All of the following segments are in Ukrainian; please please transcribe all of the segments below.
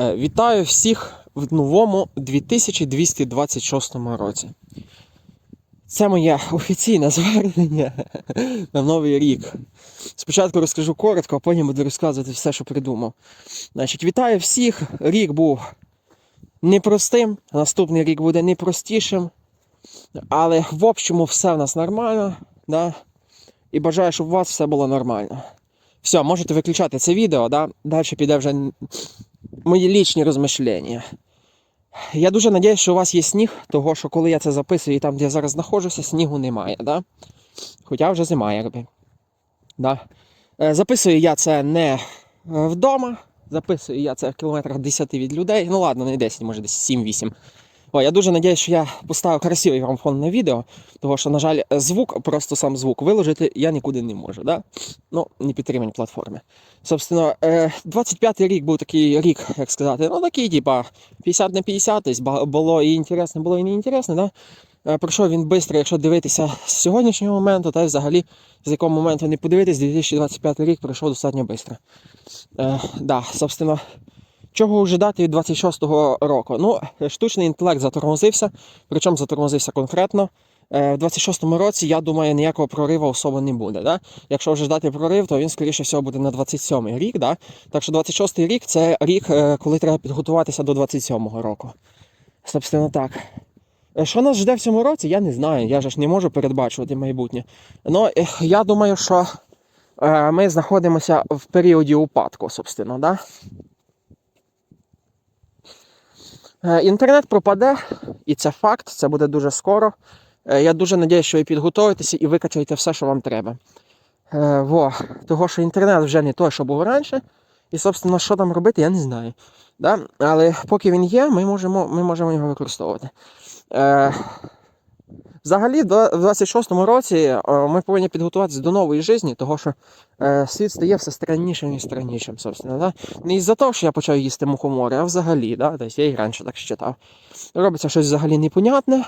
Е, Вітаю всіх в новому 2226 році. Це моє офіційне звернення на новий рік. Спочатку розкажу коротко, а потім буду розказувати все, що придумав. Значить, вітаю всіх. Рік був непростим, наступний рік буде непростішим. Але в общому все в нас нормально. Да? І бажаю, щоб у вас все було нормально. Все, можете виключати це відео, да? далі піде вже мої лічні розмишлення. Я дуже сподіваюся, що у вас є сніг, того що коли я це записую і там, де я зараз знаходжуся, снігу немає. Да? Хоча вже зима, якби. Да? Е, Записую я це не е, вдома, записую я це в кілометрах 10 від людей. Ну ладно, не 10, може десь 7-8. О, я дуже сподіваюся, що я поставив красивий вам фон на відео, тому що, на жаль, звук, просто сам звук виложити я нікуди не можу. Да? Ну, не підтримані платформи. Собственно, е, 25-й рік був такий рік, як сказати, ну такий, типа 50 на 50, тобто було і інтересно, було і неінтересно, да? Е, Пройшов він швидко, якщо дивитися з сьогоднішнього моменту, та й взагалі з якого моменту не подивитись, 2025 рік пройшов достатньо швидко. Е, да, собственно, чого ожидати від 26-го року? Ну, штучний інтелект затормозився, причому затормозився конкретно. Е, В 26-му році, я думаю, ніякого прориву особо не буде. Да? Якщо вже ждати прорив, то він, скоріше всього, буде на 27-й рік. Да? Так що 26-й рік це рік, е, коли треба підготуватися до 27-го року. Собственно так. Е, Що нас жде в цьому році, я не знаю. Я ж не можу передбачувати майбутнє. Ну, я думаю, що ми знаходимося в періоді упадку, собственно, да? Е, Інтернет пропаде, і це факт, це буде дуже скоро. Е, Я дуже сподіваюся, що ви підготуєтеся і викачаєте все, що вам треба. Е, во. Того, що інтернет вже не той, що був раніше. І, собственно, що там робити, я не знаю. Да? Але поки він є, ми можемо, ми можемо його використовувати. Взагалі, в 26-му році е, ми повинні підготуватися до нової житті, того що е, світ стає все страннішим і страннішим, собственно. Да? Не із-за того, що я почав їсти мухомори, а взагалі, да? тобто я і раніше так считав. Робиться щось взагалі непонятне.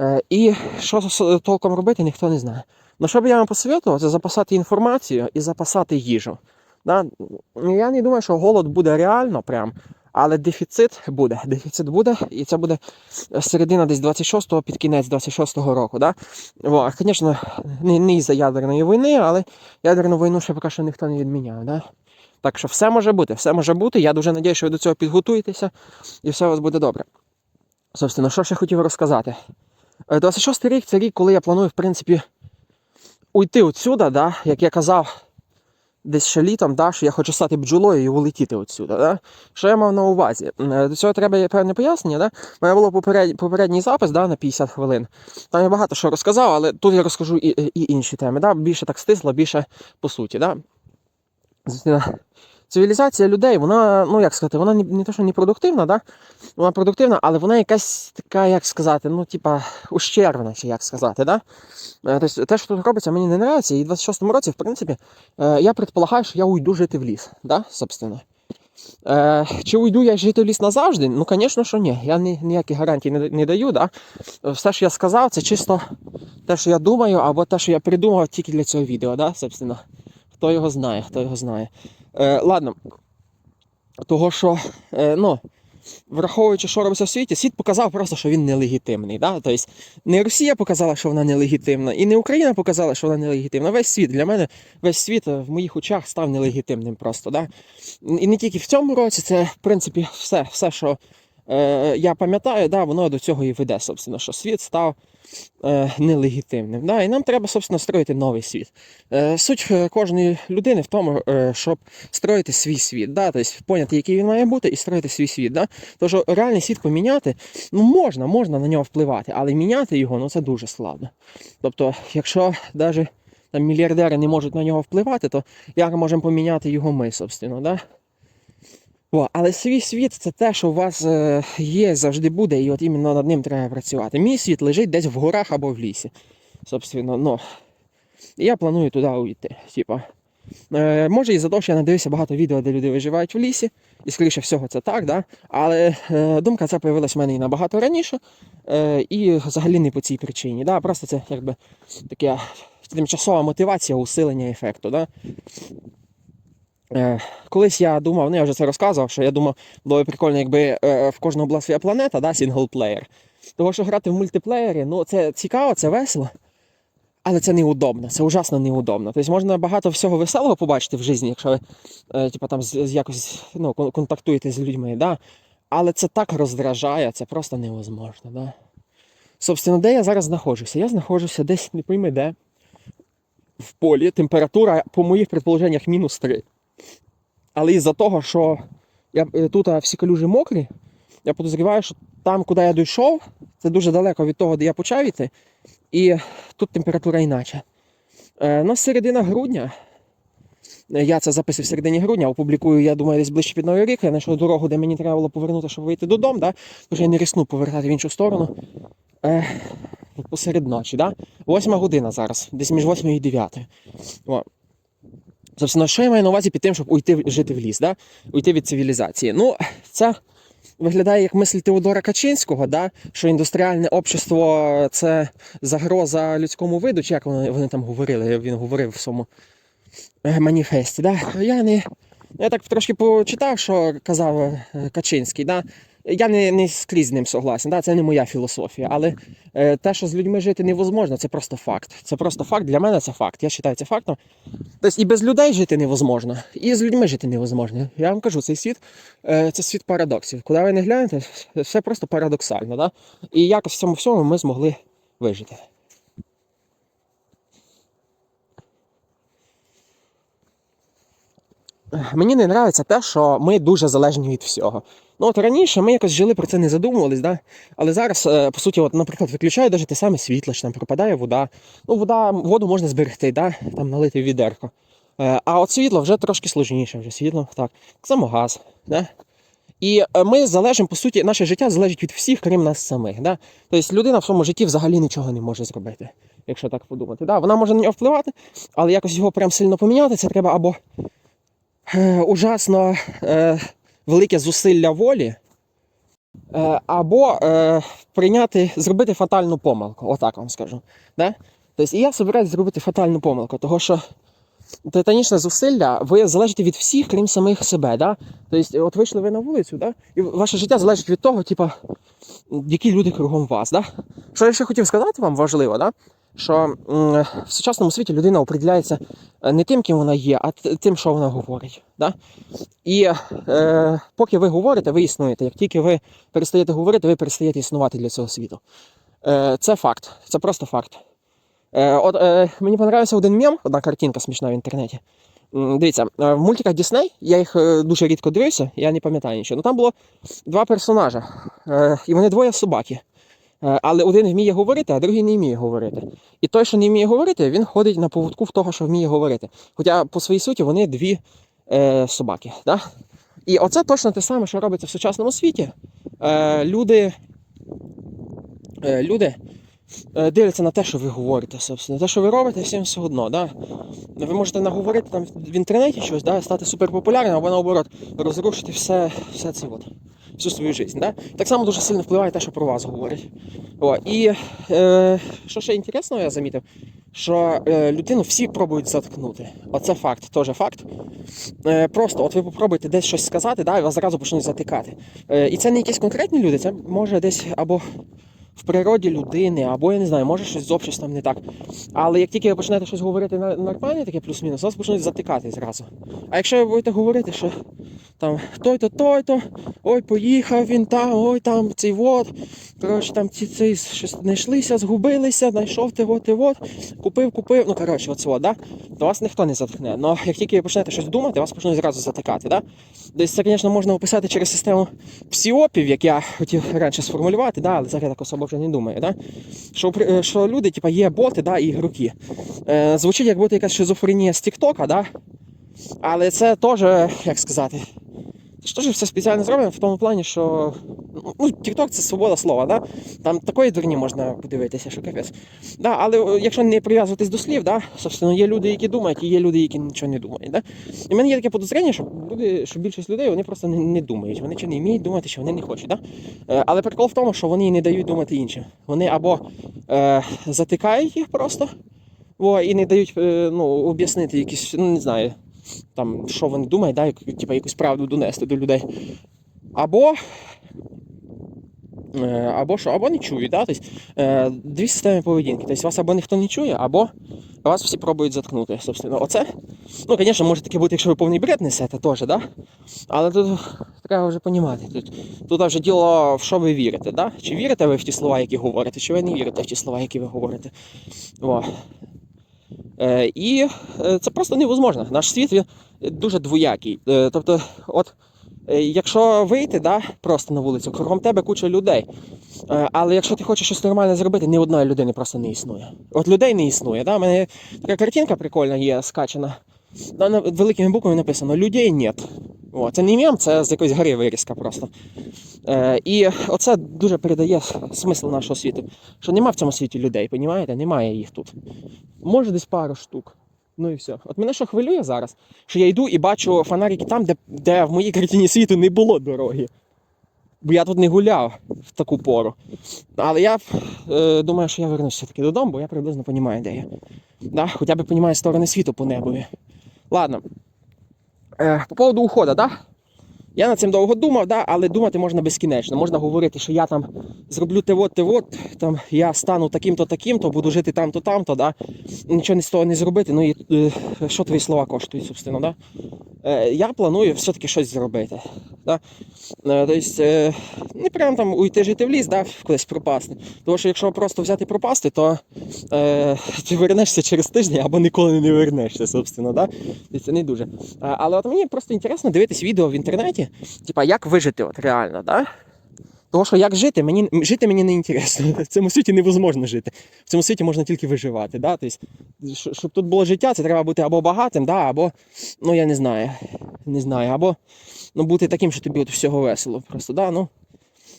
Е, і що толком робити, ніхто не знає. Ну, що б я вам посоветував, це запасати інформацію і запасати їжу. Да? Я не думаю, що голод буде реально прям, але дефіцит буде. Дефіцит буде, і це буде середина десь 26-го під кінець 26-го року. Да? Во, звісно, не, не із-за ядерної війни, але ядерну війну ще поки що ніхто не відміняв. Да? Так що все може бути, все може бути. Я дуже сподіваюся, що ви до цього підготуєтеся, і все у вас буде добре. Собственно, що ще хотів розказати? Е, 26 рік це рік, коли я планую, в принципі, уйти отсюда, да? як я казав десь ще літом, да? що я хочу стати бджолою і улетіти отсюди. Да? Що я мав на увазі? Е, До цього треба певне пояснення. Да? У мене було поперед... попередній запис да, на 50 хвилин. Там я багато що розказав, але тут я розкажу і, і інші теми. Да? Більше так стисло, більше по суті. Да? Цивілізація людей, вона, ну як сказати, вона не, не те, що не продуктивна, да? вона продуктивна, але вона якась така, як сказати, ну, типа, ущербна, чи як сказати, да? Е, Тобто те, що тут робиться, мені не подобається. І в 26-му році, в принципі, е, я предполагаю, що я уйду жити в ліс, да? собственно. Е, Чи уйду я жити в ліс назавжди? Ну, звісно, що ні. Я ні, ніяких гарантій не, не даю. Да? Все, що я сказав, це чисто те, що я думаю, або те, що я придумав тільки для цього відео, да? собственно. Хто його знає, хто його знає. Е, ладно. Того, що, е, ну, враховуючи, що робиться в світі, світ показав просто, що він нелегітимний. Да? Тобто не Росія показала, що вона нелегітимна, і не Україна показала, що вона нелегітимна. Весь світ для мене, весь світ е, в моїх очах став нелегітимним просто. Да? І не тільки в цьому році, це в принципі все, все що е, я пам'ятаю, да, воно до цього і веде, собственно, що світ став е, нелегітимним. Да? І нам треба, собственно, строїти новий світ. Е, суть е, кожної людини в тому, е, щоб строїти свій світ, да? тобто поняти, який він має бути, і строїти свій світ. Да? Що реальний світ поміняти, ну можна, можна на нього впливати, але міняти його ну, це дуже складно. Тобто, якщо навіть там, мільярдери не можуть на нього впливати, то як можемо поміняти його ми, собственно, да? О, але свій світ це те, що у вас е, є, завжди буде, і от іменно над ним треба працювати. Мій світ лежить десь в горах або в лісі. Собственно, ну. Я планую туди уйти. Типа. Е, може і за те, що я надивився багато відео, де люди виживають в лісі, і скоріше всього це так, да? але е, думка ця появилась в мене і набагато раніше, е, і взагалі не по цій причині. Да? Просто це якби таке тимчасова мотивація усилення ефекту. Да? Е, колись я думав, ну я вже це розказував, що я думав, було б прикольно, якби е, в кожного була своя планета, да, сінглплеєр. Того, що грати в мультиплеєрі, ну це цікаво, це весело. Але це неудобно, це ужасно неудобно. Тобто можна багато всього веселого побачити в житті, якщо ви е, там якось ну, контактуєте з людьми. Да? Але це так роздражає, це просто невозможно. Да? Собственно, де я зараз знаходжуся? Я знаходжуся десь, не пойми де, в полі. Температура, по моїх предположеннях, мінус 3. Але із-за того, що я, е, тут всі калюжі мокрі, я підозріваю, що там, куди я дійшов, це дуже далеко від того, де я почав іти. І тут температура інакша. Е, ну, середина грудня. Е, Я це записую в середині грудня, опублікую, я думаю, десь ближче під Новий рік. Я знайшов дорогу, де мені треба було повернути, щоб вийти додому, да? Тож я не рискну повертати в іншу сторону. Е, посеред ночі, да? Восьма година зараз, десь між 8 і 9. О. Собственно, що я маю на увазі під тим, щоб уйти жити в ліс, да? уйти від цивілізації? Ну, це виглядає як мисль Теодора Качинського, да? що індустріальне общество це загроза людському виду, чи як вони, вони там говорили, він говорив в своєму е, маніфесті. Да? Я не. Я так трошки почитав, що казав е, Качинський. Да? Я не, не скрізь з ним согласен, да? це не моя філософія. Але е, те, що з людьми жити невозможно, це просто факт. Це просто факт. Для мене це факт. Я вважаю це фактом. Тобто і без людей жити невозможно, і з людьми жити невозможно. Я вам кажу, цей світ е, це світ парадоксів. Куди ви не глянете, все просто парадоксально. Да? І якось в цьому всьому ми змогли вижити. Мені не подобається те, що ми дуже залежні від всього. Ну от раніше ми якось жили про це не задумувались, да? але зараз, е, по суті, от, наприклад, виключають навіть те саме світло, чи там пропадає вода. Ну, вода, воду можна зберегти, да? там налити в відерко. Е, А от світло вже трошки сложніше, вже світло, так, само газ. Да? І е, ми залежимо, по суті, наше життя залежить від всіх, крім нас самих. Да? Тобто людина в своєму житті взагалі нічого не може зробити, якщо так подумати. Да? Вона може на нього впливати, але якось його прям сильно поміняти, це треба або ужасно е, велике зусилля волі, е, або е, прийняти, зробити фатальну помилку, отак вам скажу. Да? Тобто, і я собираюсь зробити фатальну помилку, того що титанічне зусилля, ви залежите від всіх, крім самих себе. Да? Тобто, от вийшли ви на вулицю, да? і ваше життя залежить від того, типа, які люди кругом вас. Да? Що я ще хотів сказати вам важливо, да? Що в сучасному світі людина определяється е, не тим, ким вона є, а тим, що вона говорить. Да? І е, поки ви говорите, ви існуєте. Як тільки ви перестаєте говорити, ви перестаєте існувати для цього світу. Е, це факт, це просто факт. Е, от, е, мені понравився один мем, одна картинка смішна в інтернеті. Дивіться, е, в мультиках Disney, я їх е, дуже рідко дивився, я не пам'ятаю нічого. Ну там було два персонажа, і вони двоє собаки. Е, Але один вміє говорити, а другий не вміє говорити. І той, що не вміє говорити, він ходить на поводку в того, що вміє говорити. Хоча по своїй суті вони дві е, собаки. Да? І оце точно те саме, що робиться в сучасному світі. Е, люди, е, люди е, дивляться на те, що ви говорите, собственно. Те, що ви робите, всім все одно. Да? Ви можете наговорити там в інтернеті щось, да? стати суперпопулярним, або наоборот, розрушити все, все це от, всю свою життя. Да? Так само дуже сильно впливає те, що про вас говорять. О, і е, що ще інтересного, я замітив, що е, людину всі пробують заткнути. Оце факт, теж факт. Е, просто от ви попробуєте десь щось сказати, да, і вас зразу почнуть затикати. Е, і це не якісь конкретні люди, це може десь або в природі людини, або я не знаю, може щось з обществом не так. Але як тільки ви почнете щось говорити нормальне, таке плюс-мінус, вас почнуть затикати зразу. А якщо ви будете говорити, що там той-то, той-то, ой, поїхав він там, ой, там цей вот. Коротше, там ці, ці щось знайшлися, згубилися, знайшов ти вот і вот, купив, купив. Ну, коротше, от, да? то вас ніхто не заткне. Но як тільки ви почнете щось думати, вас почнуть зразу затикати. Да? Десь це, звісно, можна описати через систему псіопів, як я хотів раніше сформулювати, да? але зараз я так особо вже не думаю. Да? Що, е, що люди, типа, є боти да, і ігроки. Е, звучить як бути якась шизофренія з Тіктока, да? але це теж, як сказати, це ж все спеціально зроблено в тому плані, що ну, TikTok це свобода слова, да? там такої дурні можна подивитися, що капець. Да, але е, якщо не прив'язуватись до слів, да, собственно, є люди, які думають, і є люди, які нічого не думають. Да? І в мене є таке подозріння, що люди, що більшість людей вони просто не, не думають, вони чи не вміють думати, чи вони не хочуть. Да? Е, але прикол в тому, що вони не дають думати іншим. Вони або е, затикають їх просто, о, і не дають е, ну, об'яснити якісь, ну не знаю там, що вони думають, да, як, типу, якусь правду донести до людей. Або. е, Або що, або не чують, да? тобто, е, дві системи поведінки. Тобто вас або ніхто не чує, або вас всі пробують заткнути. Собственно, оце. Ну, звісно, може таке бути, якщо ви повний бред несете, теж, да? але тут треба вже розуміти. Тут, тут вже діло, в що ви вірите. Да? Чи вірите ви в ті слова, які говорите, чи ви не вірите в ті слова, які ви говорите. О. Е, і е, це просто невозможно. Наш світ він дуже двоякий. Е, тобто, от якщо вийти да, просто на вулицю, кругом тебе куча людей. Але якщо ти хочеш щось нормальне зробити, ні одної людини просто не існує. От людей не існує. Да? У мене така картинка прикольна є скачана. На- великими буквами написано людей нет. О, це не мем, це з якоїсь гори вирізка просто. Е, і оце дуже передає смисл нашого світу. Що нема в цьому світі людей, понімаєте? Немає їх тут. Може десь пару штук. Ну і все. От мене що хвилює зараз, що я йду і бачу фонарики там, де, де в моїй картині світу не було дороги. Бо я тут не гуляв в таку пору. Але я е, думаю, що я вернуся все-таки додому, бо я приблизно розумію, де я. Да? Хоча б розумію сторони світу по небові. Ладно. Е, по поводу ухода, да? Я над цим довго думав, да? але думати можна безкінечно. Можна говорити, що я там зроблю те от, те от, там я стану таким-то, таким-то, буду жити там-то, там-то, да? нічого з того не зробити. Ну і е, що твої слова коштують, собственно, да? Е, я планую все-таки щось зробити. Да? Е, тобто, не прям там уйти жити в ліс, да? кудись пропасти. Тому що якщо просто взяти пропасти, то е, ти вернешся через тиждень або ніколи не вернешся, собственно, да? Це не дуже. Але от мені просто інтересно дивитись відео в інтернеті, типа як вижити от реально, да? Тому що як жити, мені жити мені не інтересно. В цьому світі невозможно жити. В цьому світі можна тільки виживати. Да? Тобто, щоб тут було життя, це треба бути або багатим, да? або, ну я не знаю, не знаю, або ну, бути таким, що тобі от всього весело. Просто, да? ну,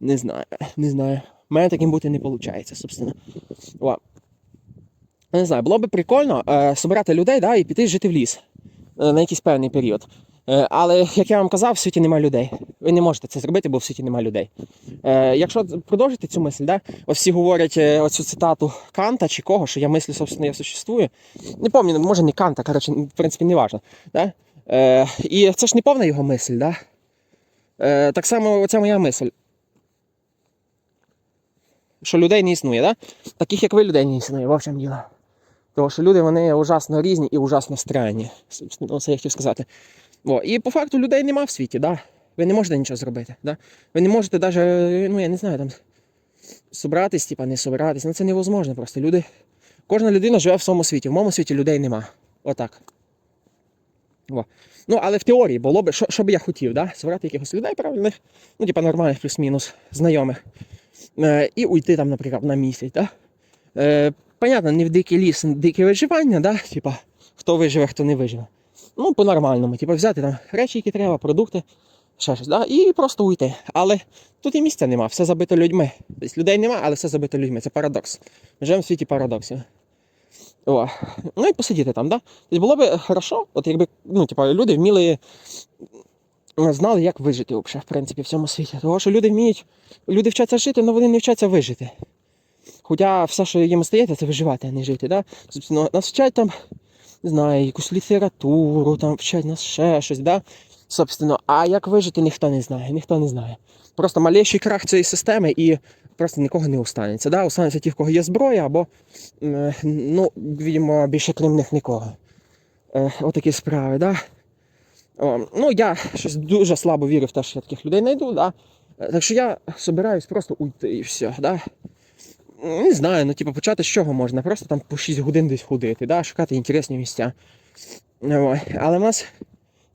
не знаю, не знаю. У мене таким бути не виходить, собственно. О. Не знаю, було би прикольно е, собирати людей да, і піти жити в ліс е, на якийсь певний період. Е, але, як я вам казав, в світі немає людей. Ви не можете це зробити, бо в світі немає людей. Е, якщо продовжити цю мисль, да, ось всі говорять е, оцю цитату Канта чи кого, що я мислю, собственно, я существую. Не пам'ятаю, може не Канта, коротше, в принципі, не важно. Да? І це ж не повна його мисль, да? Так само оця моя мисль. Що людей не існує, да? Таких як ви, людей не існує, в общем діло. Тому що люди вони ужасно різні і ужасно странні. Собственно, це я хотів сказати. О, і по факту людей нема в світі, да? ви не можете нічого зробити. Да? Ви не можете навіть, ну я не знаю, там собратись, типа не собиратись. Ну це невозможно просто. Люди, кожна людина живе в своєму світі. В моєму світі людей нема. Отак. О. Ну, але в теорії було б, що, що би я хотів, да? збирати якихось людей правильних, ну, типа нормальних плюс-мінус, знайомих. Е, і уйти там, наприклад, на місяць. Да? Е, понятно, не в дикий ліс, дике виживання, да? типа, хто виживе, хто не виживе. Ну, по-нормальному, типу, взяти там речі, які треба, продукти, ще щось, да? і просто уйти. Але тут і місця нема, все забито людьми. Тобто людей нема, але все забито людьми. Це парадокс. Ми живемо в світі парадоксів. О. Ну і посидіти там, да? Тобто було б хорошо, от якби ну, типу, люди вміли ну, знали, як вижити взагалі, в принципі, в цьому світі. Тому що люди вміють, люди вчаться жити, але вони не вчаться вижити. Хоча все, що їм стається, це виживати, а не жити. Да? Собственно, нас вчать там, не знаю, якусь літературу, там вчать нас ще щось, да? Собственно, а як вижити, ніхто не знає, ніхто не знає. Просто малейший крах цієї системи і просто нікого не останеться. Да? Останеться ті, в кого є зброя, або, м, ну, видимо, більше крім них нікого. Е, отакі справи, да? Ну, я щось дуже слабо вірю в те, що я таких людей знайду, да? Е, так що я собираюсь просто уйти і все. Да? Не знаю, ну типу, почати з чого можна? Просто там по 6 годин десь ходити, да? шукати інтересні місця. Але в нас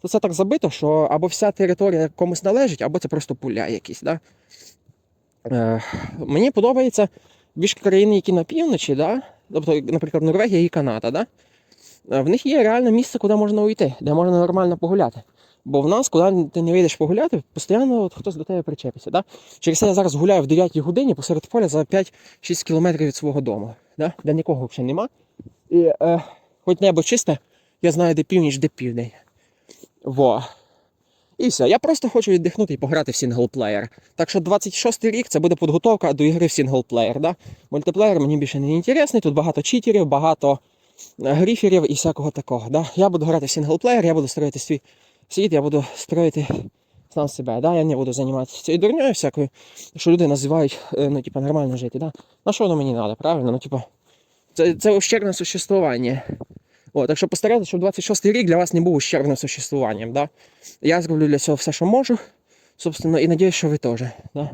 тут все так забито, що або вся територія комусь належить, або це просто поля якісь. Да? Е, мені подобається більш країни, які на півночі, да? тобто, наприклад, Норвегія і Канада. Да? Е, В них є реальне місце, куди можна уйти, де можна нормально погуляти. Бо в нас, куди ти не вийдеш погуляти, постійно от хтось до тебе причепиться. Да? Через це я зараз гуляю в 9 годині посеред поля за 5-6 кілометрів від свого дому, да? де нікого взагалі нема. І е, хоч небо чисте, я знаю, де північ, де південь. Во. І все. Я просто хочу віддихнути і пограти в сінглплеєр. Так що 26 рік це буде підготовка до ігри в сінглплеєр. Да? Мультиплеєр мені більше не інтересний, тут багато читерів, багато е, гріферів і всякого такого. Да? Я буду грати в синглплеєр, я буду строїти свій світ, я буду строїти сам себе. Да? Я не буду займатися цією дурньою всякою, що люди називають е, ну, типа, нормально жити. Да? На що воно мені треба, правильно? Ну, типа, це, це ущербне существування. О, так що постарайтеся, щоб 26-й рік для вас не був ущербним существуванням. Да? Я зроблю для цього все, що можу. Собственно, і надіюсь, що ви теж. Да?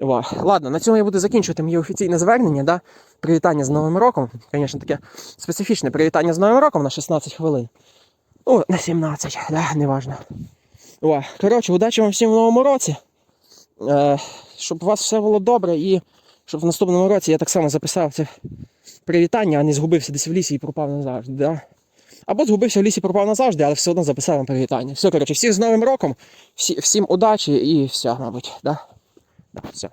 Во. Ладно, на цьому я буду закінчувати моє офіційне звернення. Да? Привітання з Новим роком. Звісно, таке специфічне привітання з Новим роком на 16 хвилин. Ну, на 17, да, неважно. О, коротше, удачі вам всім в новому році. Е, щоб у вас все було добре і щоб в наступному році я так само записав це привітання, а не згубився десь в лісі і пропав назавжди. Да? Або згубився в лісі і пропав назавжди, але все одно записав вам привітання. Все, коротше, всіх з Новим роком, всі, всім удачі і все, мабуть. Да? Да, все.